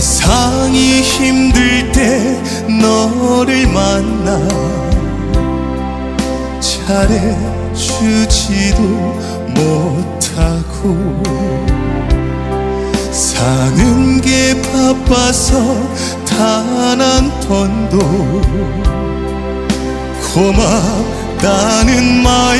세상이 힘들 때 너를 만나 잘해주지도 못하고 사는 게 바빠서 단 한 번도 고맙다는 말